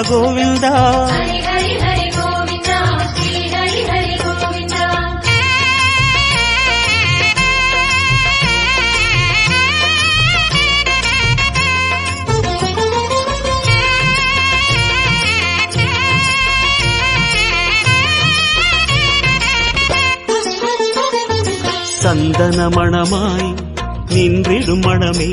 Govinda Sri Hari Hari Govinda Santhana மணமாய் நின்றிடும் மணமே